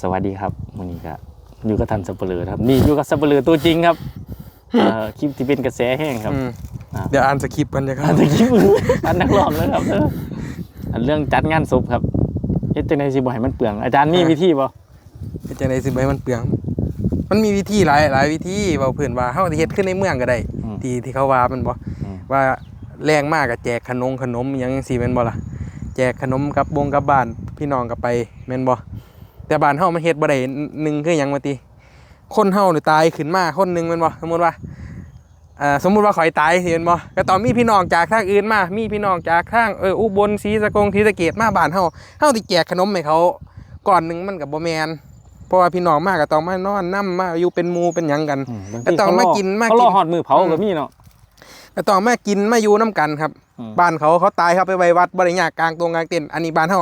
สวัสดีครับวันนี้ก็อยู่กับทันสับเปลือครับ นี่อยู่กับสับเปลือตัวจริงครับเอ่อคลิปที่เป็นกระแสแห้งครับอืมอ่าเดี๋ยวอ่านสคริปต์กันจะครัอับนตะกี้มืออันนักร้องนะครับเอออันเรื่องจัดงานศพครับเฮ็ดจังได๋สิบ่ให้มันเปลือง อาจารย์มีวิธีบ่เฮ็ดจังได๋สิบ่ให้มันเปลือง มันมีวิธีหลายหลายวิธีเว้าเพิ่นว่าเฮาสิเฮ็ดขึ้นในเมืองก็ได้อืมที่ที่เขาว่ามันบ่อืมว่าแรงมากก็แจกขนมขนมอิหยังจังซี่แม่นบ่ล่ะแจกขนมกับบงกับบ้านพี่น้องก็ไปแม่นบ่ แต่บ้านเฮามันเฮ็ดบ่ได้หนึ่งคือหยังว่าติคนเฮานี่ตายขึ้นมาคนหนึงแม่นบ่สมมุติว่าอ่าสมมุติว่าข่อยตายสิแม่นบ่ก็ต้องมีพี่น้องจากทางอื่นมา มีพี่น้องจากทางเอออุบลศรีสะกงศรีสะเกษมาบ้านเฮาเฮาสิแจกขนมให้เขาก่อนหนึงมันก็บ่แม่นเพราะว่าพี่น้องมาก็ต้องมานอนนํมาอยู่เป็นหมู่เป็นหยังกันอืมบางก็ทีต้องเขารมากินมาเขารกิอนฮอดมือเผาก็มีเนาะก็ต้องมากินมาอยู่น้กันครับอืมบ้านเขาเขาตายเขาไปไว้วัดบริญญากกลางตรงกลางเต็นท์อันนี้บ้านเขา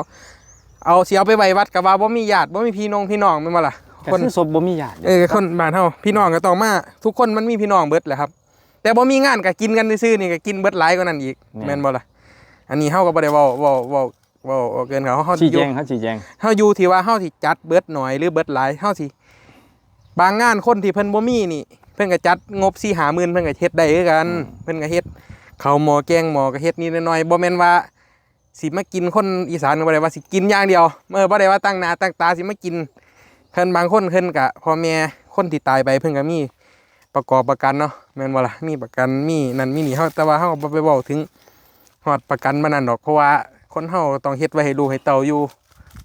เอาเสียไปไว้วัดกับว่าบ่มีญาติบ่มีพี่น้องพี่น้องแม่นบ่ล่ะก็คนคือศพบ่มีญาติเออคนบ้านเฮาพี่น้องก็ต้องมาทุกคนมันมีพี่น้องเบิดแหละครับ แต่บ่มีงานก็กินกันซื่อๆนี่ก็กินเบิดหลายกว่านั้นอีกแม่นบ่ล่ะอันนี้เฮาก็บ่ได้เว้าเว้าเว้าเว้าเว้าเกินเขาเฮาชี้อแจยู่ งครับชี้แจง เฮาอยู่ที่ว่าเฮาสิจัดเบิดหน่อยหรือเบิดหลายเฮาสิบางงานคนที่เพิ่นบ่มีนี่ เพิ่นก็จัดงบ4 5หมื่นเพิ่นก็เฮ็ดได้คือกันเพิ่นก็เฮ็ดข้าวหมอแกงหมอก็เฮ็ดนิดหน่อยๆบ่แม่นว่า สิมากินคนอีสานก็บ่ได้ว่าสิกินอย่างเดียวเมื่อบ่ได้ว่าตั้งหน้าตั้งตาสิมากินเพิ่นบางคนเพิ่นก็พ่อแม่คนที่ตายไปเพิ่นก็มีประกอบประกันเนาะแม่นบ่ล่ะมีประกันมีนั่นมีนี่เฮาแต่ว่าเฮาบ่ไปเว้าถึงฮอดประกันมานั่นดอกเพราะว่าคนเฮาต้องเฮ็ดไว้ให้ลูกให้เต้าอยู่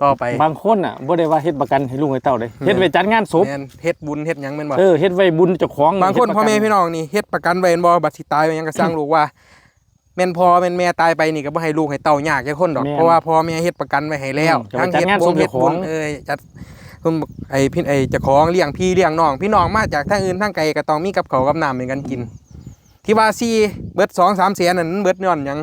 ต่อไปบางคนอะบ่ได้ว่าเฮ็ดประกันให้ลุงให้เต้าเลยเฮ็ดไว้จัดงานศพแม่นเฮ็ดบุญเฮ็ดหยังแม่นบ่เออเฮ็ดไว้บุญเจ้าของบางคนเฮ็ดพ่อประกัแม่พี่น้องนี่เฮ็ดประกันไว้แม่นบ่บัดสิตายไปหยังก็สร้างลูกว่า แม่นพ่อแม่นแม่ตายไปนี่ก็บ่ให้ลูกให้เต้ายากแค่คนดอกแม่นเพราะว่าพ่อแม่เฮ็ดประกันไว้ให้แล้วอืมก็ไปจัดงานบุศญพเฮ็ดเจ้าของบุญเอ้ยจัดคุณไอ้พี่ไอ้เจ้าของเลี้ยงพี่เลี้ยงน้องพี่น้องมาจากทางอื่นทางไกลก็ต้องมีกับเขาวกับน้ำเหมือนกันกิน ที่ว่าซี่เบิด2 3แสนนั่นเบิดย้อนหยัง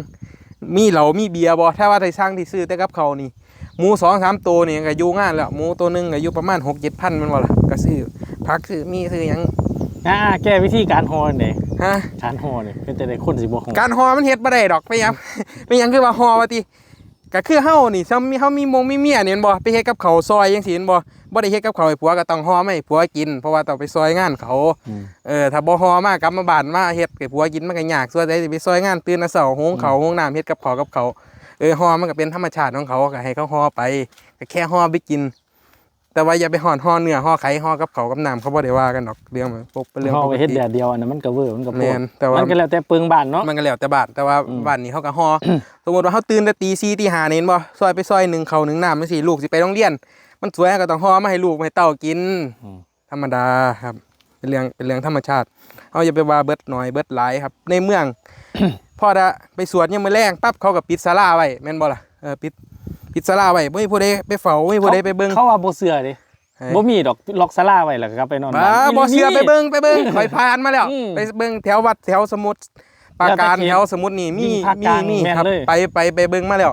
มีเหล้ามีเบียร์บ่ถ้าว่าได้สร้างที่ซื้อแต่กับเขาวนี่หมูสองสามตัวนี่ก็อยู่งานแล้วหมูตัวหนึงก็อยู่ประมาณ6 7พันแมันบ่ล่ะก็ซื้อผักซื้อมีซื้อหยัง อ่าแก้วิธีการฮอนี่ฮะการฮอนี่เป็นจังได๋คนสิบ่ฮอการฮอมันเฮ็ดบ่ได้ดอกไปหยังไปหยังคือว่าฮอว่าติก็คือเฮานี่ซ้ำมีเฮามีมงมีเมียนี่แม่นบ่ไปเฮ็ดกับเขาวซอยจังซี่แม่นบ่บ่ได้เฮ็ดกับเขาวให้ผัวก็ต้องฮอมาให้ผัวกิน เพราะว่าต้องไปซอยงานเขาอืมเออถ้าบ่ฮอมากลับมาบ้านมาเฮ็ดให้ผัวกินมันก็ยากส่วนใดสิไปซอยงานตื่นแต่เช้าหุงข้าวหุงน้ำเฮ็ดกับข้าวกับเขาวเออฮอมันก็เป็นธรรมชาติของเขาก็ให้เขาฮอไปก็แค่ฮอไปกิน แต่ว่าอย่าไปห่อนฮอเนื้อฮอไข่ฮอกับเขาวกับน้ำเขาบ่ได้ว่ากันดอกเรื่องมันปกเป็นเรื่องฮอปกไปเฮ็ดติ แดดเดียวอันนั้นมันก็เวอร์มันก็โพแม่ดนแต่ว่ามั นก็แล้วแต่เปิงบ้านเนาะ มันก็แล้วแต่บ้านแต่ว่าอืม บ้านนี้เขาก็ฮอสมมติว่าเขาตื่นแต่ตีสี่ตีห้านี่เห็นบ่ซอยไปซอยหนึ่งเขาหนึ่งน้ำไม่สิลูกสิไปโรงเรียน มันสวยก็ต้องฮอมาให้ลูกมาให้เต้ากิน อืมธรรมดาครับ เป็นเรื่องเป็นเรื่องธรรมชาติเอาอย่าไปว่าเบิดหน่อยเบิดหลายครับ ในเมือง พอได้ไปสวดยังมือแรงปั๊บเขาก็ปิดศาลาไว้แม่นบ่ล่ะเออปิด ปิดศาลาไว้บ่มีผู้ใดไปเฝ้าบ่มีผู้ใดไปเบิ่ง เขาว่าบ่เชื่อเด้ให้บ่มีดอกล็อกศาลาไว้แล้วก็กลับไปนอนบ้าบ้านบ่เชื่อไปเบิ่งไปเบิ่งอืมข่อยผ่านมาแล้ว อืมไปเบิ่งแถววัดแถวสมุทรปราการแล้วแต่เขตแถวสมุทรนี่มียิ่งภาคมีกลางมีแม่นครับ เลย ไปไปไปเบิ่งมาแล้ว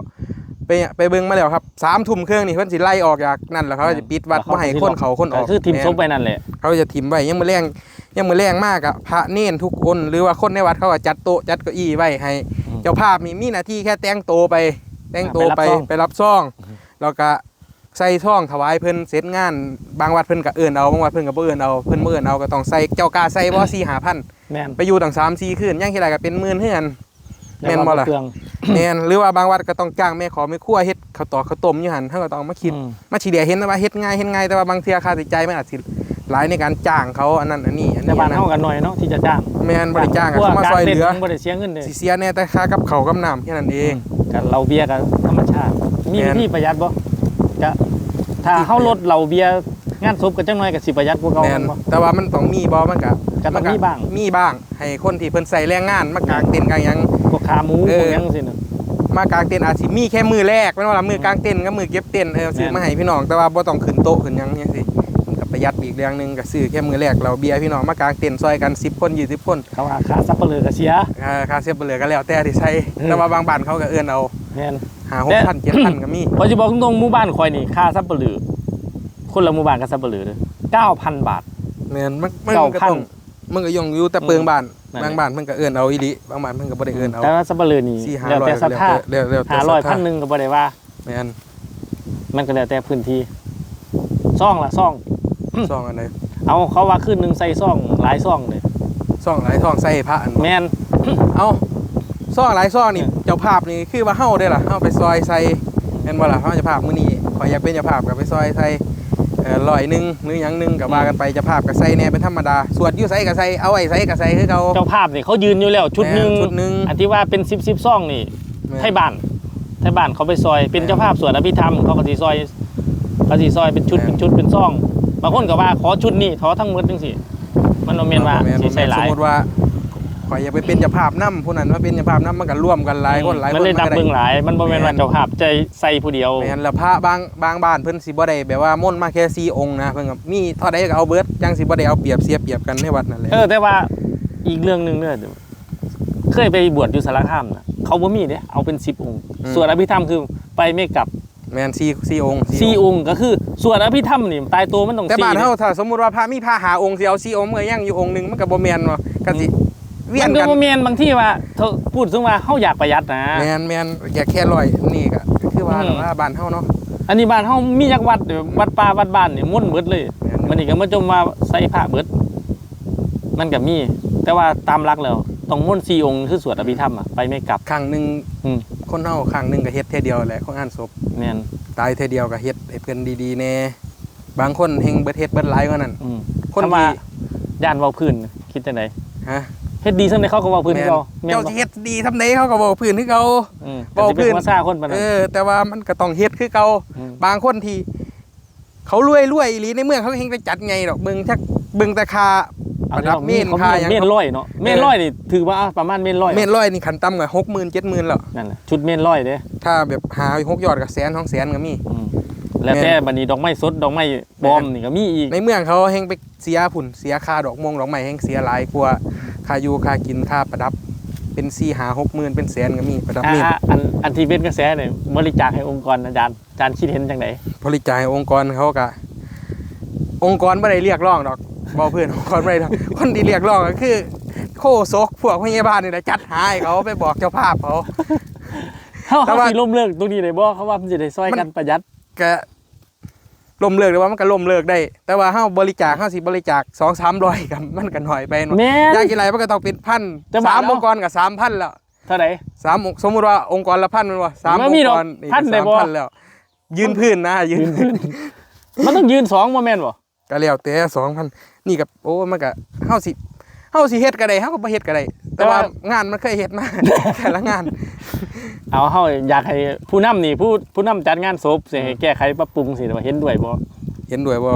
ไปไปเบิ่งมาแล้วครับสามทุ่มครึ่งนี่เพิ่นสิไล่ออกจากนั่นแล้วเขาจะปิดวัดบ่ให้คนเขาคนออกก็คือทีมแม่นซบไปนั่นแหละ เขาจะถิ่มไว้ยังมื้อแรงยังมื้อแรงมากอะพระเน้นทุกคนหรือว่าคนในวัดเขาก็จัดโต๊ะจัดเก้าอี้ไว้ให้ อืม เจ้าภาพมีมีหน้าที่แค่แต่งโตวไป แต่งโตวไปไปรับซองไปรับซองแล้วก็ใส่ซองถวายเพิ่นเสร็จงาน บางวัดเพิ่นก็เอื้อนเอาบางวัดเพิ่นก็บ่เอื้อนเอาเพิ่นบ่เอื้อนเอาก็ต้องใส่เจ้ากล้าใส่บ่4 5,000แม่นไปอยู่ตั้ง3 4คืนยังคิดอะไรก็เป็นหมื่นเฮือนแม่นบ่ล่ะเปลืองแม่นหรือว่าบางวัดก็ต้องจ้างแม่ขอแม่ครัวเฮ็ดข้าวตอกข้าวต้มอยู่หั่นเฮาก็ต้องมาคิดอืมมาเฉลี่ยเห็นนะว่าเฮ็ดง่ายเฮ็ดง่ายแต่ว่าบางเทื่อค่าใช้จ่ายมันอาจสิ หลายในการจ้างเขาอันนั้นอันนี้อันแต่นี้บ้าอันนนั้นเฮากันหน่อยเนาะที่จะจ้างแม่นบ่ได้จ้างอะเขามาซอยเหลือบ่ได้เสียเงินเลยสิเสียแน่แต่ค่ากับเขาวกับน้ำแค่นั้นเอง กับเราเบียร์กับธรรมชาติ มีแม่วินธีประหยัดบ่จะถ้าเฮาลดเราเบียร์งานศพก็จังหน่อยก็สิประหยัดกว่าเก่าแม่นบ่ แต่ว่ามันต้องมีบ่มันก็ก็ต้องมีบ้าง มีบ้าง ให้คนที่เพิ่นใส่แรงงานมากางเต็นท์กางหยัง พวกขาหมูเอพอ วกหยังสิน่ะ มากางเต็นท์อาจสิมีแค่มือแรกแม่นว่าล่ะมือกางเต็นท์กับมือเก็บเต็นท์เออซื้อแม่น มาให้พี่น้องแต่ว่าบ่ต้องขึ้นโต๊ะขึ้นหยังจังซี่มันก็ ประหยัดอีกเรื่องหนึงก็ซื้อแค่มือแรกเราเบียร์พี่น้องมากางเต็นท์ซอยกัน10คน20คนเขาว่าค่าซับเปลือก็เสียค่าค่าเสียเปลือก็แล้วแต่ที่ใช้เออแต่ว่าบางบ้านเขาก็เอื้อนเอาแม่นหา6,000 7,000ก็มีพอจะบอกตรงๆหมู่บ้านข่อยนี่ค่าซับเปลือคนละหมู่บ้านกับซับเปลือเด้อ9,000บาทแม่นมันมันเก้าก็พันต้องมันก็ย่องอยู่แต่เปิงบ้านนั่นแหละบางบ้านเพิ่นก็เอื้อนเอาอีหลีบางบ้านเพิ่นก็บ่ได้เอื้อนเอาแต่ว่าซับเปลือนี่สี่ห้าแล้วร้อยแต่ศรัทธาแล้วแล้วแต่500ศรัทธาพันหนึงก็บ่ได้ว่าแม่นมันก็แล้วแต่พื้นที่ซ่องละซ่อง ซองอันใดเอาเขาว่าขึ้นหนึ่งใส่ซ่องหลายซ่องเลยซองหลายซองใส่พระอันแมนเอาซองหลายซองนี่เจ้าภาพนี่คือว่าเฮาได้ล่ะเฮาไปซอยใส่แม่นบ่ล่ะเฮาเจ้าภาพมื้อนี้ขอยอยากเป็นเจ้าภาพก็ไปซอยใส่เอ่อร้อยหนึงหรือหยังหนึงก็ว่ากันไปเจ้าภาพก็ใส่แหน่เป็นธรรมดาสวดอยู่ไสก็ใส่เอาไว้ไสก็ใส่คือเก่า เจ้าภาพนี่เขายืนอยู่แล้วชุดหนึ่งแม่นชุดหนึ่ง อันที่ว่าเป็นสิบสิบซ่องนี่แม่น ไทยบ้านไทยบ้านเขาไปซอยเป็นเจ้าภาพสวดอภิธรรมเขาก็สีซอยเขาสีซอยเป็นชุดแม่น เป็นชุดเป็นซ่อง บางคนก็ว่าขอชุดนี้ขอทั้งหมดจังสิมันโนเมนว่าแม่นสีใส่หลาสยมมุติว่าข่อยอยากไปเป็นเจ้าภาพนํผู้นั้นมาเป็นเจ้าภาพนํมันก็ร่วมกันหลายคนหลายคนมันเลยนับก็ได้เบิ่งหลาย มันโมเมนแม่ว่านเจ้าภาพใจใส่ผู้เดียวแม่นแล้วพระบางบางบ้านเพิ่นสิบ่ได้แบบว่าม่นต์มาแค่สี่องค์นะเพิ่นก็มีเท่าใดก็เอาเบิดจังสิบ่ได้เอาเปรียบเสียเปรียบกันในวัดนั่นแหละเออแต่ว่าอีกเรื่องหนึ่งเนี่ยเคยไปบวชอยู่สารคามนะเขาบ่มีเนี่ยเอาเป็นสิบองค์สวดอภิธรรมคือไปไม่กลับ แม่นสี่สี่องค์สี่องค์ก็คือสวดอภิธรรมนี่ตายตัวมันต้องแต่สี่บ้านเนี่ยเฮาถ้าสมมุติว่าพระมีพระหาองค์สิเอาสี่องค์มันก็ยังอยู่องค์หนึงมันก็บ่แม่นเนาะก็สิเวียมันนก็กันบ่แม่นบางที่ว่าเธอพูดถึงว่าเฮาอยากประหยัดนะแม่นแม่นอย่าแค่ร้อยนี่ก็คือว่าอืมว่าบ้านเฮาเนาะอันนี้บ้านเฮามีจักวัดเดี๋ยววัดป่าวัดบ้านนี่ม่วนเบิดเลยแม่นมันนี่ก็มาจมว่าใส่พระเบิด มันก็มี แต่ว่าตามหลักแล้วต้องม่วนสี่องค์คือสวดอภิธรรมอะไปไม่กลับครั้งหนึงอืม คนเฮาครั้งหนึงก็เฮ็ดเท่ยเดียวแหละของงานศพแม่นตายเท่ยเดียวก็เฮ็ดให้เพิ่นดีๆแน่บางคนเฮงเบิดเฮ็ดเบิดหลายกว่านั้น อืมคนถ้าว่าที่ย่านเว้าพื้นคิดจังไดฮะเฮ็ดดีซั่นใดเขาก็เว้าพื้นแม่คือนเก่าแม่นเจ้าบ่สิเฮ็ดดีทำไดเขาก็บอกพื้นคือเก่า อืมเว้าก็สิพื้เป็นนภาษาคนปานเอนั้นอ แต่ว่ามันก็ต้องเฮ็ดคือเก่า มบางคนที่เขารวยรวยๆอีหลีในเมืองเขาเฮงไปจัดไงดอกเบิ่งชักเบิ่งแต่คา ประดับเมนเขาคาหยังเมนร้อยเนาะเมนร้อยนี่ถือว่าอะประมาณเมนร้อยเมนร้อยนี่ขันต่ำกว่า60,000 70,000แล้วนั่นแหละชุดเมนร้อยเด้ถ้าแบบหาหกยอดก็แสน2แสนก็มีอืมแล้วแต่บัดนี้ดอกไม้สดดอกไม้ปลอมนี่ก็มีอีกในเมืองเขาเฮงไปเสียผุ่นเสียค่าดอกมงดอกไม้เฮงเสียหลายกว่าค่าอยู่ค่ากินค่าประดับ เป็น4 5 6หมื่นเป็นแสนก็มีประดับอะเมนอะอันอันที่เป็นกระแสเนี่ยบริจาคให้องค์กรอาจารย์อาจารย์คิดเห็นจังไดบริจาคให้องค์กรเขาก็องค์กรไม่ได้เรียกร้องดอก บอกเพื่อนองค์กรไม่ได้ทำคนที่เรียกร้องก็คือ โคศกพวกพยาบาลนี่แหละจัดหาให้เขาไปบอกเจ้าภาพเขา เขาแต่เขาว่า สิล้มเลิกตรงนี้ได้บ่เขาว่ามันจะได้ช่วยกันประหยัดก็ล่มเลิกหรือว่ามันก็ล่มเลิกได้ แต่ว่าเฮาบริจาคเฮาสิบริจาคสองสามร้อยกับมันก็น้อยไปเนาะแม่น อยากกินอะไรมันก็ต้องเป็นพันจะบาสาทมแล้ว องค์กรกับสามพันแล้วเท่าไหร่ สามองค์สมมุติว่าองค์กรละพันแมันว่าสามมัอนงมีค์ดอกกรนี่พันได้สามบ่ พันแล้ว ยืนพื้นนะยืนยืนพื้นมันต้องยืนสองบ่แม่นบ่ ก็แล้วแต่สองพันนี่กับโอ้มันก็เฮาสิเฮาสิเฮ็ดก็ได้เฮาก็บ่เฮ็ดก็ได้แต่ว่างานมันเคยเฮ็ดมา แต่ละงาน เอาเฮาอยากให้ผู้นำนี่ผู้ผู้นำจัดงานศพสิให้แก้ไขปรับปรุงสิว่าเห็นด้วยบ่เห็นด้วยว่า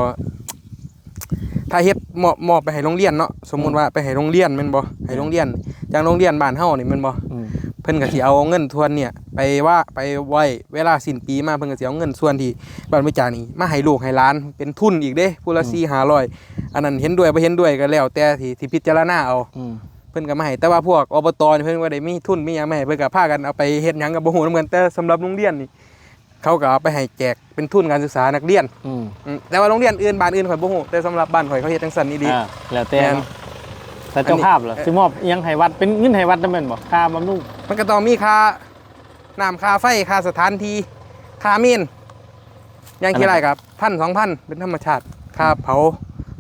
ถ้าเฮ็ดมอบมอบไปให้โรงเรียนเนาะสมมุติว่าไปให้โรงเรียนแม่นบ่ให้โรงเรียนอย่างโรงเรียนบ้านเฮานี่แม่นบ่อืม เพิ่นก็สิเอาเงินส่วนเนี่ย ไปว่าไปไว้เวลาสิ้นปีมาเพิ่นก็สิเอาเงินส่วนที่บ้านบริจาคนี่มาให้ลูกให้หลานเป็นทุนอีกเด้ผู้ละ4 500อันนั้นเห็นด้วยบ่เห็นด้วยก็แล้วแต่ที่ที่พิจารณาเอา อืม เพิ่นก็มาให้แต่ว่าพวกอบตนี่เพิ่นก็ได้มีทุนมีหยังมาให้เพิ่นก็พากันเอาไปเฮ็ดหยังก็บ่ฮู้นำกันแต่สำหรับโรงเรียนนี่ เขาก็เอาไปให้แจกเป็นทุนการศึกษานักเรียนอืมอืมแต่ว่าโรงเรียนอื่นบ้านอื่นข่อยบ่ฮู้แต่สำหรับบ้านข่อยเขาเฮ็ดจังซั่นนี่ดี อ่าแล้วแต่แม่น เนาะแต่เจ้าภาพเหรออันนี้สิมอบอิหยังให้วัดเป็นเงินให้วัดได้แม่นบ่ค่าบำรุงมันก็ต้องมีค่าน้ำค่าไฟค่าสถานที่ค่าเมนอย่างที่ไรครับพันสองพันเป็นธรรมชาติค่าเผา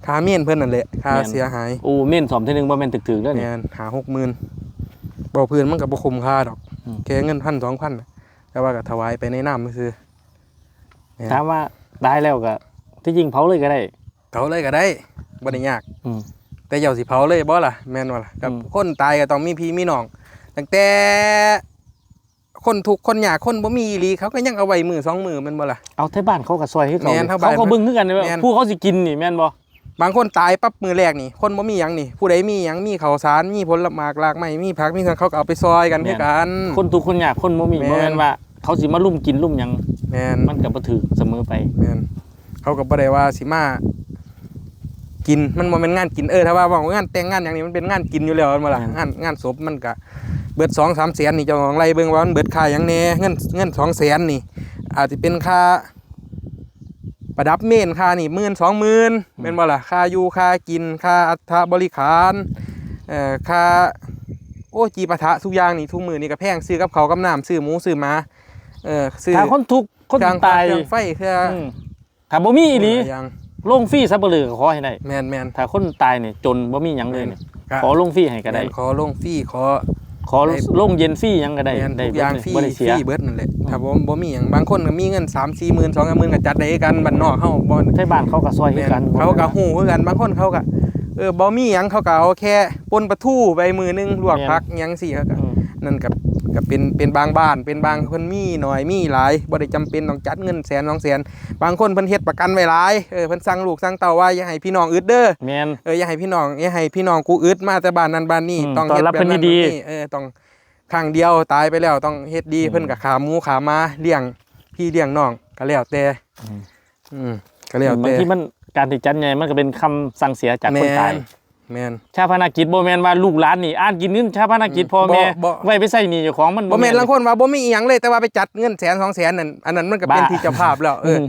ค่าเมนเพิ่นนั่นแหละค่าเสียหายโอ้เม่นสอมเทีนึงบ่แม่นถึกๆเด้อแมนี่นหาหกหมื่นบ่พื้นมันก็บ่คุ้มค่าดอกอืม แค่เงินพันสองพันแต่ว่าก็ถวายไปในน้ำซื่อแม่นถามว่าได้แล้วก็ที่จริงเผาเลยก็ได้เผาเลยก็ได้บ่ได้ยากอืมแต่เจ้าสิเผาเลยบ่ล่ะแม่นบ่ล่ะกับอืมคนตายก็ต้องมีพี่มีน้องตั้งแต่คนทุกข์คนยากคนบ่มีอีหลีเขาก็ยังเอาไว้มือสองมือแม่นบ่ล่ะเอาที่บ้านเขาก็ซอยให้เขาแม่นเขาเท่าบ้านก็เบิ่งคือกันว่าแม่นผู้เขาสิกินนี่แม่นบ่ บางคนตายปั๊บมือแรกนี่ คนบ่มีหยังนี่ ผู้ใดมีหยังมีข้าวสารมีผลไม้หลากไม้มีผักมีเครื่องเขาก็เอาไปซอยกันคือกัน คนทุกข์คนยากคนบ่มีแม่น บ่แม่นว่า เขาสิมาลุ่มกินลุ่มหยังแม่นมันก็บ่ถือเสมอไป แม่นเขาก็บ่ได้ว่าสิมากินมันบ่แม่นงานกินเออถ้าว่าว่างานแต่งงานอย่างนี้มันเป็นงานกินอยู่แล้วแม่นบ่ล่ะแม่นงานงานศพมันก็เบิด2 3แสนนี่เจ้าของไล่เบิ่งว่ามันเบิดค่าหยังแหน่เงินเงิน2แสนนี่ อาจจะเป็นค่า ประดับเมนค่านี่หมื่นสองหมื่นเป็นบ่ล่ะค่าอยู่ค่ากินค่าอัฐบริขารเอ่อค่าโอ้จีปะทะทุกอย่างนี่ทุกมือนี่ก็แพงซื้อกับเขาวกับน้ำซื้อหมูซื้อหมาเออซื้อถ้าคนทุกข์คนเครื่องตายเครื่องไฟเครื่องอืมถ้าบ่มีอีหลีหลายอย่างลงฟรีซับเปลือก็ขอให้ได้แมนแมนถ้าคนตายเนี่ยจนบ่มีหยังเลยเนี่ยก็ขอลงฟรีให้ก็ได้แม่นขอลงฟรีขอ ขอลงเย็นฟรีหยังก็ได้แม่นได้ทุกอย่างฟรีบ่ได้ฟเสียรีเบิดนั่นแหละถ้าบ่บ่มีหยังบางคนก็มีเงิน 3 4หมื่น2 3หมื่นก็จัดได้กันบ้านนอกเฮาบ่ใช่บ้านเขาก็ซอยแม่ให้กันนเขาก็ฮู้คือกันบางคนเขาก็เออบ่มีหยังเขาก็เอาแค่ปนปลาทูไปมือนึงลวกผักหยังสิเขาก็อืมนั่นกับ กับเป็นเป็นบางบ้าน เป็นบางคนมีหน่อยมีหลายบ่ได้จำเป็นต้องจัดเงินแสนสองแสนบางคนเพิ่นเฮ็ดประกันไว้หลายเออเพิ่นสั่งลูกสั่งเต้าว่าอย่าให้พี่น้องอึดเด้อแม่นเอออย่าให้พี่น้องอย่าให้พี่น้องกูอึดมาแต่บ้านนั้นบ้านนี้อืมต้องต้อนเฮ็ดรับแบบเพิ่นนั้นดีแบบนี้เออต้องครั้งเดียวตายไปแล้วต้องเฮ็ดดีอืมเพิ่นก็ขาหมูขามาเลี้ยงพี่เลี้ยงน้องก็แล้วแต่อืมอืมก็แล้วบางแต่ทีมันการที่จัดใหญ่มันก็เป็นคำสั่งเสียจากคนตาย แม่นชาพนักกิจบ่แม่นว่าลูกหลานนี่อ่านกินเงินชาพนักกิจพ่อแม่บ่บ่ ไว้ไปใส่หนี้เจ้าของมันบ่แม่นลางคนว่าบ่มีอีหยังเลยแต่ว่าไปจัดเงินแสนสองแสนนั่นอันนั้นมันก็เป็นบ้าที่เจ้าภาพแล้วเออม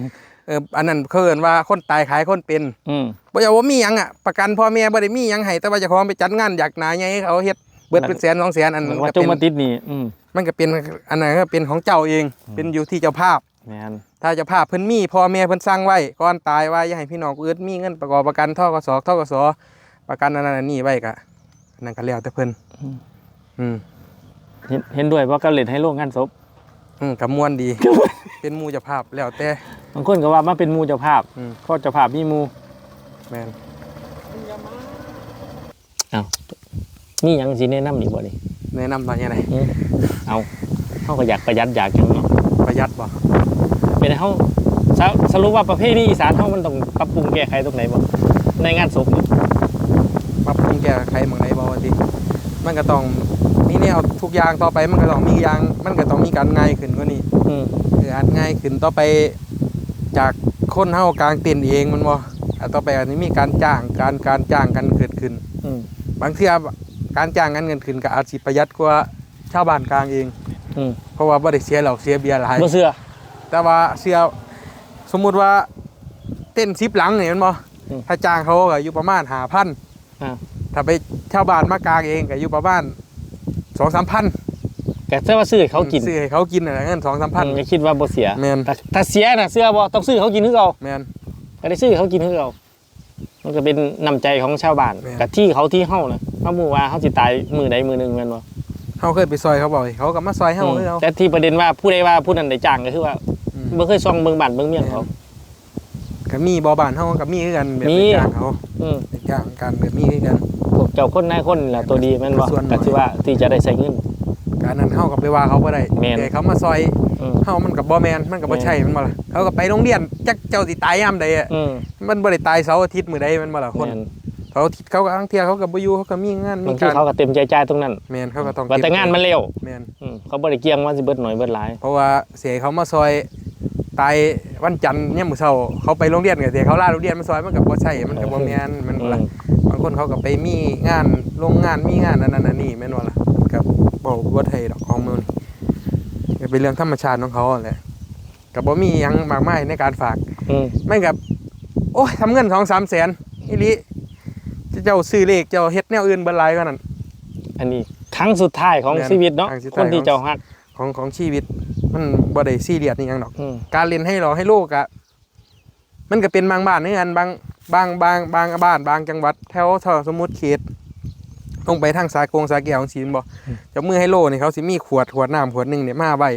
เอออันนั้นเขาเอิ้นว่าคนตายขายคนเป็นอืม บ่อยากว่ามีหยังอะประกันพ่อแม่บ่ได้มีหยังให้แต่ว่าเจ้าของไปจัดงานอยากหนาใหญ่ให้เขาเฮ็ดเบิดเป็นแสนสองแสนอันนั้นว่าก็จงเป็นมาติดหนี้อืมมันก็เป็นอันนั้นก็เป็นของเจ้าเอง เป็นอยู่ที่เจ้าภาพ แม่นถ้าเจ้าภาพเพิ่นมีพ่อแม่เพิ่นสร้างไว้ก่อนตายว่าอย่าให้พี่น้องกูอื่นมีเงินประกอบประกันทกสทกส ประกันอันนั้นอันนี้ไว้ก็นั่นก็แล้วแต่เพิ่นอืมเห็นเห็นด้วยว่าก็เล่นให้โรงงานศพอืมก็ม่วนดี เป็นหมู่เจ้าภาพแล้วแต่บางคนก็ว่ามาเป็นหมู่เจ้าภาพอืมเพราะเจ้าภาพมีหมู่แม่นอ้าวมีหยังสิแนะนำอีกบ่นี่แนะนำว่าจังไดอืมเอาเฮาก็อยากประหยัดอยากหยังเนาะประหยัดบ่เป็นให้เฮาสรุสรุปว่าประเภทนี้อีสานเฮามันต้องปรับปรุงแก้ไขตรงไหนบ่ในงานศพนี่ปรับปรุง แก้ไขหม่องใดบ่ว่าติมันก็ต้องมีแนวทุกอย่างต่อไปมันก็ต้องมีอย่าง มันก็ต้องมีการง่ายขึ้นกว่านี้อืมคืออาจง่ายขึ้นต่อไป จากคนเฮากลางเต็นท์เองมันบ่อะต่อไปอันนี้มีการจ้างการการจ้างกันเกิดขึ้น อืมบางเทื่อการจ้างกันเกิดขึ้นก็อาจสิประหยัดกว่าชาวบ้านกลางเอง อืมเพราะว่าบ่ได้เสียเหล้าเสียเบียร์หลาย บ่เชื่อ แต่ว่าเสียสมมุติว่าเต้น10หลังนี่แมันบ่อืมถ้าจ้างเขาก็อยู่ประมาณ5,000อ่า ถ้าไปชาวบ้านมากลางเองก็อยู่ประมาณ2-3,000ก็แค่ว่าซื้อให้เขากินซื้อให้เขากินน่ะเงินอืม2-3,000อย่าคิดว่าบ่เสียแม่นแต่ถ้าเสียน่ะเสื้อบ่ต้องซื้อเขากินคือเก่าแม่นก็ได้ซื้อเขากินคือเก่ามันก็เป็นน้ำใจของชาวบ้านแม่นกับที่เขาที่เฮาน่ะเฮาบ่ว่าเฮาสิตายมื้อใดมื้อหนึงแม่นบ่เฮาเคยไปซอยเขาบ่อยเขาก็มาซอยเฮาคือเฮาแต่ที่ประเด็นว่าผู้ใดว่าผู้นั้นได้จ้างก็คือว่าอืมบ่เคยส่องเบิ่งบ้านเบิ่งเมียงเขาก็มีบ่บ้านเฮาก็มีคือกันแบบมีไปจ้างเขาอืมไปจ้างกันแบบมีคือกันพวก เจ้าคนนายคนนี่ล่ะตัวดีแม่นบ่ส่วนหน่ก็อยที่ว่าที่จะได้ใช้เงิน การนั้นเฮาก็ไปว่าเขาบ่ได้แม่น แต่เขามาซอยอืม เฮามันก็บ่แม่นมันก็บ่ใช่มันบ่ล่ะเขาก็ไปโรงเรียนจักเจ้าสิตายยามใดอะอืมมันบ่ได้ตายเสาร์อาทิตย์มื้อใดมันบ่ล่ะคนแม่นเสาร์อาทิตย์เขาก็อังเที่ยเขาก็บ่อยู่เขาก็มีงานมีบางทีการเขาก็เต็มใจจ่ายตรงนั้นแม่นเขาก็ต้องว่าแต่งานมันเร็วแม่นอืมเขาบ่ได้เกี่ยงว่าสิเบิดหน่อยเบิดหลาย เพราะว่าเสียเขามาซอย ตายวันจันทร์เนี่ยามมื้อเช้าเขาไปโรงเรียนก็เสียเขาลาโรงเรียนมาซอยมันก็บ่ใช่มันก็บ่แม่นมันบ่ล่ะบางคนเขาก็ไปมีงานโรงงานมีงานอันนั้นอันนี้แม่นว่าล่ะกับบอกว่าไทยดอกของเมืองนี่ก็เป็นเรื่องธรรมชาติของเขาแหละกับบ่มีหยังมากมายในการฝากอืมไม่กับโอ้ยทำเงินสองสามแสนอีหลิเจ้าซื้อเลขเจ้าเฮ็ดแนวอื่นเบิ่หลายกว่านั้น อันนี้ครั้งสุดท้ายของแม่นชีวิตเนาะครั้งสุดคท้ายนที่เจ้าฮักของของชีวิต มันบ่ได้ซีเรียสนี่หยังดอกอืมการเรียนให้เราให้โลกอะมันก็เป็นบางบ้านนี่กันบางบางบางบางบ้านบางจังหวัดแถวถ้าสมมุติเขตลงไปทางสากงสาแก้วของศีลบ่จะมือให้โลนี่เขาสิมีขวดขวดน้ำขวดหนึงเนี่ยมาไว้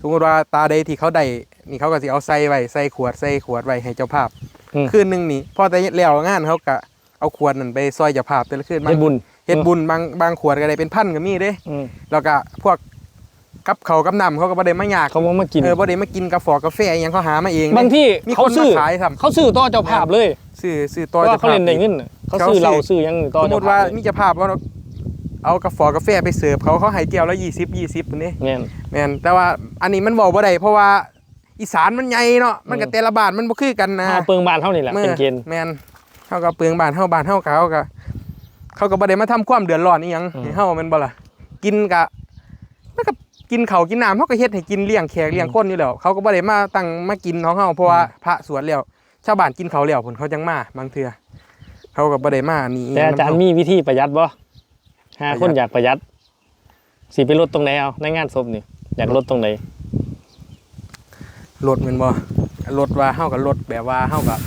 สมมติว่าตาใดที่เขาได้นี่เขาก็สิเอาใส่ไว้ใส่ขวดใส่ขวดไว้ให้เจ้าภาพอืมคืนหนึงนี่พอแต่แล้วงานเขาก็เอาขวดนั่นไปซอยเจ้าภาพแต่ละคืนเฮ็ดบุญเฮ็ดบุญบางบางขวดก็ได้เป็นพันก็มีเด้อืมแล้วก็พวก กับเขาวกับน้ำเขาก็บ่ได้มาอยากเขาบ่มากิน เออบ่ได้มากินกาแฟกาแฟอหยังเขาหามาเองเด้บางที่มีเขาคนซื้อมาขายทำเขาซื้อต่อเจ้าภาพเลยซื้อซื้อเพต่อราะว่าจะเขาเล่นได้เงินน่ะเขาซื้อเราซื้อหยังต่อสมมเจ้าติภาว่าพเลยมีเจ้าภาพว่าเอากาแฟกาแฟไปเสิร์ฟเขาเขาให้แก้วละยี่สิบยี่สิบนี่แม่น แม่นแต่ว่าอันนี้มันบอกบ่ได้เพราะว่าอีสานมันใหญ่เนาะมันก็อืมแต่ละบ้านมันบ่คือกันนะ เอาเปิงบ้านเท่านี่แหละมื่เป็นเกณฑ์ แม่นเฮาก็เปลืองบ้านเฮาบ้านเฮาก็เขาก็เขาก็บ่ได้มาทำความเดือดร้อนอีหยังอืม ให้เฮาแม่นบ่ล่ะกินก็ มันก็กินข้าวกินน้ำเฮาก็เฮ็ดให้กินเลี้ยงแขกเลี้ยงคนอยู่แล้วเขาก็บ่ได้มาตั้งมากินของเฮาเพราะว่าพระสวดแล้วชาวบ้านกินข้าวแล้วพุ่นเขาจังมาบางเทื่อเขาก็บ่ได้มานี่แต่อาจารย์มีวิธีประหยัดบ่หาคนอยากประหยัดสิไปลดตรงไหนเอาในงานศพนี่อยากลดตรงไหนรถแม่นบ่ลดว่าเฮากับลดแบบว่าเฮากับ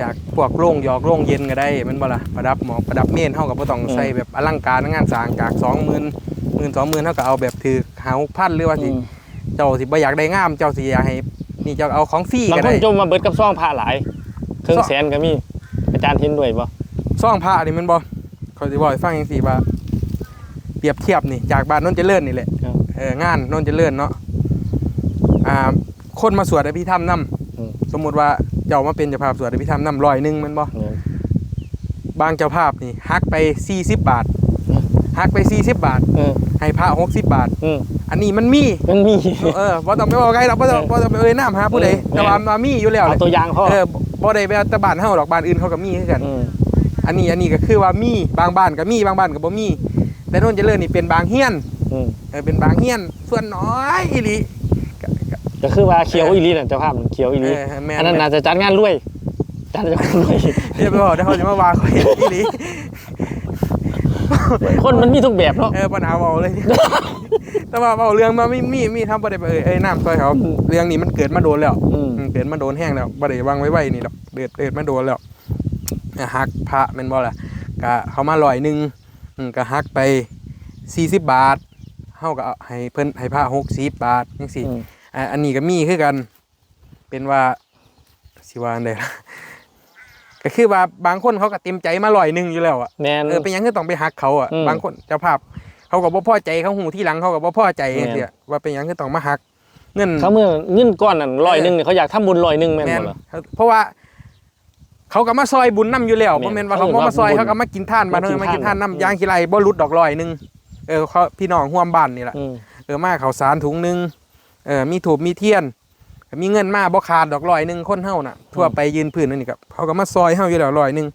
จากพวกโรงหยอกโรงเย็นก็ได้แมันบ่ล่ะประดับหมอกประดับเมนเฮากับบ่ต้องใส่แบบอลังการงานสร้างจาก20,000 10,000 20,000เฮาก็เอาแบบถือหาพันหรือว่าสิอืมเจ้าสิบ่อยากได้งามเจ้าสิอยากให้นี่เจ้าเอาของฟรีบางก็คได้นจมมาเบิดกับซ่องผ้าหลายเครื่องซ่องแสนก็มีอาจารย์เห็นด้วยบ่ซ่องพระนี่แมันบ่ขอยสิบอกให้ฟังจังซี่ว่าเปรียบเทียบนี่จากบ้านโนนเจริญนี่แหละครับเอองานโนนเจริญเนาะอ่าคนมาสวดอภิธรรมนํอืม สมมุติว่าเจ้ามาเป็นเจ้าภาพสวดอภิธรรมนํร้อยหนึงแมันบ่เนี่ยบางเจ้าภาพนี่หักไป 40 บาทอืมหักไป 40 บาท เออให้พระ60 บาทอืมอันนี้มันมี มันมี เออบ่ต้องไปบอกใครหรอกบ่ต้องบ่ต้องไปเอ่ยนามหาผู้ใดเออ แต่ว่ามันมีอยู่แล้วเอาแหละตัวอย่างพ่อเออบ่ได้ไปเอาแต่บ้านเฮาดอกบ้านอื่นเขาก็มีคือกันอืมอันนี้อันนี้ก็คือว่ามีบางบ้านก็มีบางบ้านก็บ่มี แต่โน่นเจริญนี่เป็นบางเฮียน อืม เออเป็นบางเฮียนส่วนน้อยอีหลีก็ ก็ก็คือว่าเขียวอีหลีน่ะเจ้าภาพมันเขียวอีหเอลีอแม่น อันนั้นน่าจะจัดงานรวยจัดจะรวยเดี๋ยวไปบอกเดี๋ยวเขาจะมาว่าเขาเห็นอีหลีคนมันมีทุกแบบเนาะ เออปัญหาเบาเลยแต่ว่าเบาเรื่องมาไม่มีมีทำบ่ได้ไปเอ่ยเอ้ยน้ำซอยเขาอืมเรื่องนี้มันเกิดมาโดนแล้วอืม อืมเกิดมาโดนแห้งแล้วบ่ได้วางไว้ไว้นี่หรอกเดือดเดือดมาโดนแล้วอะหักพระแม่นบ่ล่ะก็เขามาลอยหนึงอืมก็หักไป40บาทเฮาก็เอาให้เพิ่นให้พระ60บาทจังซี่ อืม อะอันนี้ก็มีคือกัน เป็นว่าสิว่าอันใดล่ะก็คือว่าบางคนเขาก็เต็มใจมาลอยหนึงอยู่แล้วอะแมน เออเป็นหยังก็ต้องไปหักเขาอะอืม บางคนเจ้าภาพเขาก็บ่พอใจเขาหูที่หลังเขาก็บ่พอใจแม่นเสียว่าเป็นหยังก็ต้องมาหักเงิน เขาเมื่อเงินก้อนนั่นร้อยหนึ่งเนี่ยเขาอยากทำบุญร้อยหนึ่งแม่นแม่บ่นล่ะเพราะว่า เขาก็มาซอยบุญนํอยู่แล้วแม่นบ่แม่นว่าเขาเขาเอิ้บ่นว่ามาซอยบุญเขาก็มากินท่านบ้านมาเฮกิอนมากินท่านทานน้ำอืมยางขี้ไรบ่หลุดดอกลอยหนึงเออเขาพี่น้องร่วมบ้านนี่แหละอืมเออมาข้าวสารถุงหนึง เออมีถูบมีเทียนก็มีเงินมาบ่ขาดดอกลอยหนึงคนเฮาน่ะ ทั่วไปยืนพื้นนั่นนี่ก็เขาก็มาซอยเฮาอยู่แล้วลอยหนึง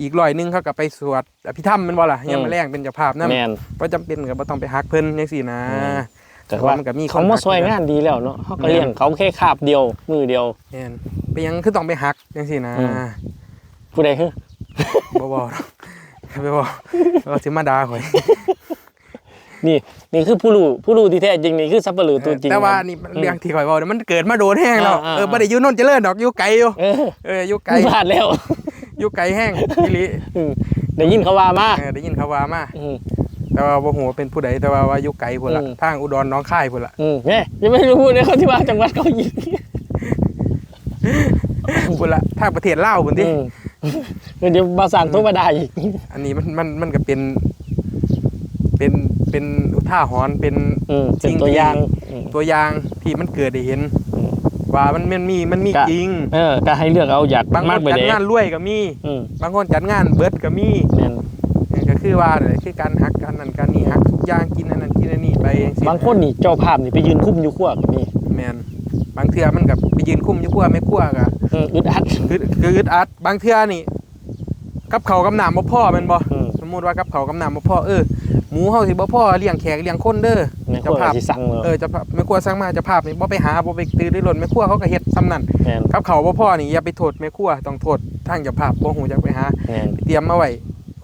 อีกลอยหนึงเขาก็ไปสวดอภิธรรมแม่นบ่ล่ะยังมาแรงเป็นเจ้าภาพนำแมนบ่จำเป็นก็บ่ต้องไปหักเพิ่นจังซี่นะอืมแต่แต่ว่าว่ามันก็มีเขามาซอยงานดีแล้วเนาะเขาก็เลี้ยงเขาแค่คาบเดียวมือเดียว แม่นไปหยังคือต้องไปหักจังซี่นะอืม ผู้ใดคือบ่บอกหรอกไปบอกเราสิมาด่าข่อย นี่นี่คือผู้รู้ผู้รู้ที่แท้จริงนี่คือสับปะเหร่อตัวจริงแต่ว่าครับนี่เรื่องที่ข่อยบอกเนี่ยมันเกิดมาโดนแห้งแล้วอ่าๆเออบ่ได้อยู่โนนเจริญดอกอยู่ไกลอยู่เออเอออยู่ไกลพลาดแล้วอยู่ไกลแห้งอีหลีอืมได้ยินเขาว่ามาเออได้ยินเขาว่ามาอืมแต่ว่าบ่ฮู้ว่าเป็นผู้ใดแต่ว่าว่าอยู่ไกลพุ่นละอืมทางอุดรหน้องคายพุ่นละอืมเนี่ยยังไม่รู้เลยเขาที่ว่าจังหวัดเขายิงพุ่นละทางประเทศลาวพุ่นติอืมเดี๋ยวบาสั่งโทรมาได้อีกอันนี้มันมันมันก็เป็น เป็น เป็นอุทาหรณ์เป็นอืมเป็นตัวอย่างอืม ตัวอย่างที่มันเกิดได้เห็น อืม ว่ามันมันมีมันมีกะจริง เออก็ให้เลือกเอาอยากบางคมากนไปจัดเด้งานรวยก็มี อืมบางคนจัดงานเบิดก็มีแม่นเออก็คือว่าเนี่ยคือการหักกันนั่นการนี่หักทุกอย่างกินอันนั้นกินอันนี้ไปจัซี้บางคนนี่เจ้าภาพนี่ไปยืนคุ้มอยู่ขั้วก็มีแมนบางเทื่อมันกับไปยืนคุ้มอยู่ขั้วไม่ขั้วก็อืมอึดอัดคือคืออึดอัดบางเทื่อนี่กับเขาวกับน้ำบ่พ่อแมันบ่อืมส มมุติว่ากับเขาวกับน้ำบ่พ่อเออหมูเฮาสิบ่พ่อเลี้ยงแขกเลี้ยงคนเด้อในขั้วก็สิสั่งเนาะเออเจะไม่ขั้วสั่งมาเจะภาพนี่บ่ไปหาบ่ไปตื้อได้หล่นไม่ขั้วเขาก็เฮ็ดซ้ำนั่นแม่นกับเขาวบ่พ่อนี่อย่าไปโทษแม่ขั้วต้องโทษทางเจ้าภาพบ่ฮู้จักไปหา แม่นเตรียมมาไว้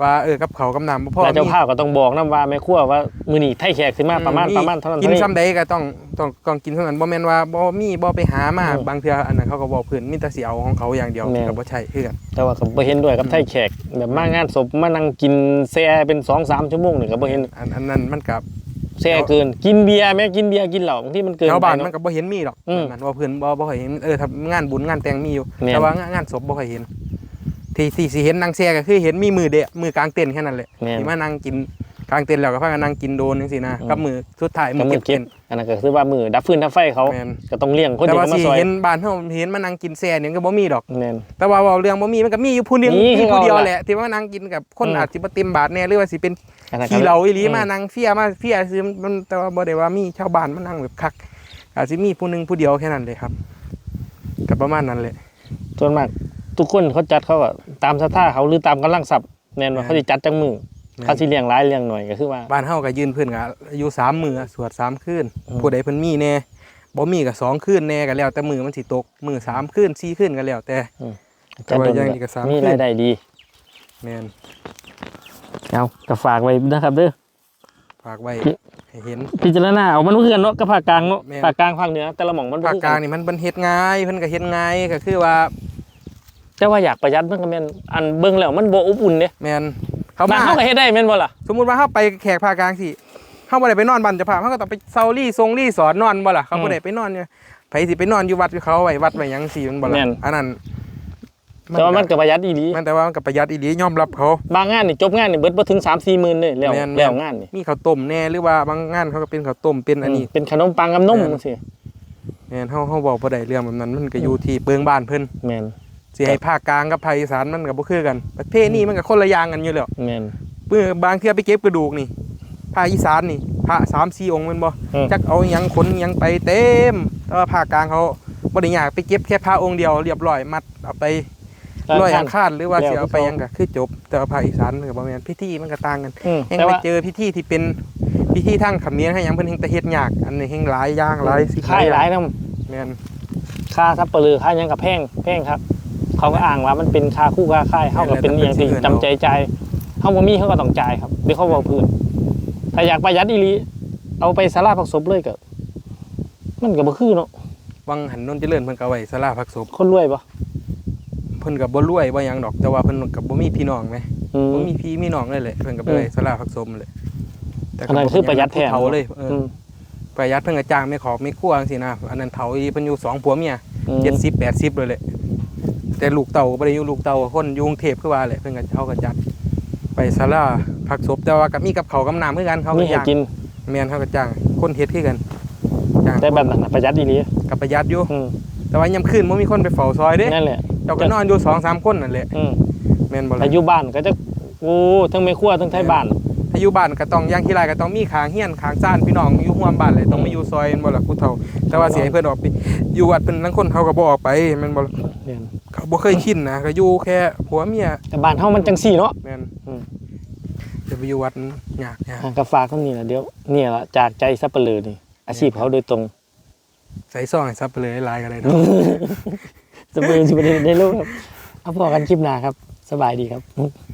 ว่าเออกับเขาวกับน้ำบ่พ่อแล้วเจ้ามี ภาพก็ต้องบอกนํว่าแม่ครัวว่ามื้อนี้ไทยแขกสิมาประมาณอืประมาณเท่านั้นกินเท่านี้ ซ้ำใดก็ต้องต้องต้องกินเท่านั้นบ่แม่นว่าบ่มีบ่ไปหามาอืมบางเทื่ออันนั้นเขาก็บอกเพิ่นมีแต่สิเอาของเขาอย่างเดียวแม่น ก็บ่ใช่คือกันแต่ว่าก็บ่เห็นด้วยกับไทยแขกแบบมางานศพมานั่งกินแซ่เป็น2-3ชั่วโมงนี่ก็บ่เห็นอันอันนั้นมันกับแซ่เกินกินเบียร์แม่กินเบียร์กินเหล้าบางทีมันเกินชาวไปบ้านเนาะมันก็บ่เห็นมีหรอกอืมมันว่าเพิ่นบ่บ่ค่อยเห็นเออถ้างานบุญงานแต่งมีอยู่แม่น แต่ว่างานงานศพบ่ค่อยเห็น ที่ที่สิเห็นนางแซ่ก็คือเห็นมีมือเดะมือกลางเต็นท์แค่นั้นแหละแม่น ที่มานั่งกินกลางเต็นท์แล้วก็พากันนั่งกินโดนจังซี่นะอืมกับมือสุดท้ายมืก็อมืเก็อบเก็เต็บนท์ อันนั้นก็คือว่ามือดับฟืนดับไฟเขาแม่น ก็ต้องเลี้ยงคนแต่เดียวว่าก็มาสิซอยเห็นบ้านเฮาเห็นมานั่งกินแซ่เนี่ยก็บ่มีดอก แม่น แต่ว่าเว้าเรื่องบ่มีมันก็มีอยู่ผู้หนึงมีมีผู้เดียวเอาล่ะแหละที่ว่านั่งกินกับคนอืม อาจสิบ่เต็มบาทแน่หรือว่าสิเป็น อันนั้นก็ ขี้เหล้าอีหลีอืมานั่งเฟียมาเฟียซื้อมันแต่ว่าบ่ได้ว่ามีชาวบ้านมานั่งแบบคักอาจสิมีผู้หนึงผู้เดียวแค่นั้นเลยครับก็ประมาณนั้นแหละส่วนมาก ทุกคนเขาจัดเขาก็ตามสถาเขาหรือตามกำลังทรัพย์แม่นว่าแม่นเขาสิจัดจังมือเขาสิเลี้ยงหลายเลี้ยงหน่อยก็คือว่าบ้านเฮาก็ยืนเพิ่นก็อยู่สามมื้อสวดสามคืนอืมผู้ใดเพิ่นมีแน่บ่มีก็สองคืนแน่ก็แล้ว แต่มื้อมันสิตกมื้อสามคืนสี่คืนก็แล้วแต่แต่ว่าอย่างนี้ก็สามมีคืนรายได้ดีแม่นเอาก็ฝากไว้นะครับเด้อฝากไว้พี่ให้ให้เห็นพิจารณาเอามันบ่คือกันเนาะกับภาคกลางเนาะแม่นภาคกลางภาคเหนือแต่ละหม่องมันบ่ภาคคือกลากังนนี่มันเป็นเฮ็ดง่ายเพิ่นก็เฮ็ดง่ายก็คือว่า แต่ว่าอยากประหยัดมันก็แม่นอันเบิ่งแล้วมันบ่อบอุ่นเด้แม่นเขาบ้ามานเฮาก็เฮ็ดได้แม่นบ่ล่ะสมมุติว่าเฮาไปแขกภาคกลางสิเฮาบ่ได้ไปนอนบ้านเจ้าภาพเฮาก็ต้องไปเซาลี่ทรงลี่สอนนอนบ่ล่ะเขาบ่ได้ไปนอนเนี่ยไผสิไปนอนอยู่วัดเขาไว้วัดไว้หยังสิมันบ่ล่ะอันนั้นแต่ว่ามันก็ประหยัดอีหลีมันแต่ว่ามันก็ประหยัดอีหลียอมรับเขาบางงานนี่จบงานนี่เบิดบ่ถึง3-4หมื่นเลยแล้วแม่นแล้วงานนี่มีข้าวต้มแน่หรือว่าบางงานเขาก็เป็นข้าวต้มเป็นอันนี้ เป็นขนมปังกับนมแม่นจังซี่แม่นเฮาเฮาบอกบ่ได้เรื่องแบบนั้นมันก็อยู่ที่เปลืองบ้านเพิ่นแม่น สิให้ภาคกลางกับภาคอีสานมันก็บ่คือกัน ประเภทนี้มันก็คนละอย่างกันอยู่แล้วแม่นเมื่อบางเทื่อไปเก็บกระดูกนี่ภาคอีสานนี่พระ3 4องค์แม่นบ่อืมจักเอาหยังขนหยังไปเต็มแต่ว่าภาคกลางเขาบ่ได้อยากไปเก็บแค่พระองค์เดียวเรียบร้อยมัดเอาไปร้อยอังคารหรือว่าแล้วสิเอาไปคือเขาหยังก็คือจบแต่ว่าภาคอีสานมันก็บ่แม่นพิธีมันก็ต่างกันอืมแฮงแต่ไปว่าเจอพิธีที่เป็นพิธีทางเขมรให้หยังเพิ่นแฮงแต่เฮ็ดยากอันนี้แฮงหลายอย่างหลายสิค่ายหลายนํแม่นค่าซับเปลือค่าหยังกับแพงแพงครับ เขาก็อ้างว่ามันเป็นค่าคู่ค่าค่ายเฮาก็เป็นอหย่างที่จำใจจ่ายเฮาบ่มีเขาก็ต้องจ่ายครับเดี๋ยวเขาบอกพื้นถ้าอยากประหยัดอีหลีเอาไปสาราพักศพเลยก็มันก็บ่คือเนาะวังหันนนเจริญเพิ่นก็เอาไว้ศาลาพักศพคนรวยบ่เพิ่นก็บ่รวยบ่หยังดอกแต่ว่าเพิ่นก็บ่มีพี่น้องแหมอืมบ่มีพี่มีน้องเลยแหละเพิ่นก็ไปไว้ศาลาพักศพเลยแต่ก็อันนั้นคือประหยัดแท้ผู้เฒ่าเลยเออออืมประหยัดเพิ่นก็จ้างไม่ขอบไม่ครัวจังซี่นะอันนั้นเฒ่าอีเพิ่นอยู่สองผัวเมียอืม70 80เลยแหละ แต่ลูกเต่าก็บ่ได้อยู่ลูกเต่าคนอยู่กรุงเทพคือว่าแหละเพิ่นก็เขาก็จัด ไปศาลาพักศพแต่ว่าก็มีกับเขาวกับน้ำคือกันเขามีก็ให้จ้างกิน แม่นเขาก็จ้างคนเฮ็ดคือกันจ้างแต่แบบนั้นน่ะประหยัดอีหลีก็ประหยัดอยู่ อืมแต่ว่ายามคืนบ่มีคนไปเฝ้าซอยเด้นั่นแหละเจ้าก็นอนอยู่2 3คนนั่นแหละอืมแม่นบ่ล่ะแต่อยู่บ้านก็จะโอ้ทั้งแม่ครัวทั้งไทยบ้าน ถ้าอยู่บ้านก็ต้องอย่างที่ไรก็ต้องมีขางเฮียนขางซ่านพี่น้องอยู่ร่วมบ้านเลยต้องมาอยู่ซอยแม่นบ่ล่ะผู้เฒ่า แต่ว่าสิให้เพิ่นออกไปอยู่วัดเพิ่นลางคนเขาก็บ่ออกไปแม่นบ่ล่ะเรียนเขา บ่เคยชินนะก็อยู่แค่ผัวเมียแต่บ้านเฮามันจังซี่เนาะ แม่นอืม จะไปอยู่วัดมันยากยากอะก็ฝากเท่านี้ล่ะเดี๋ยวเนี่ยล่ะจากใจซับเปลือนี่อาชีพเขาโดยตรงใส่ซองให้ซับไปเลยหลายก็ได้เนาะสเปอร์สิบในโลกครับเอาพอกันคลิปหน้าครับ สบายดีครับ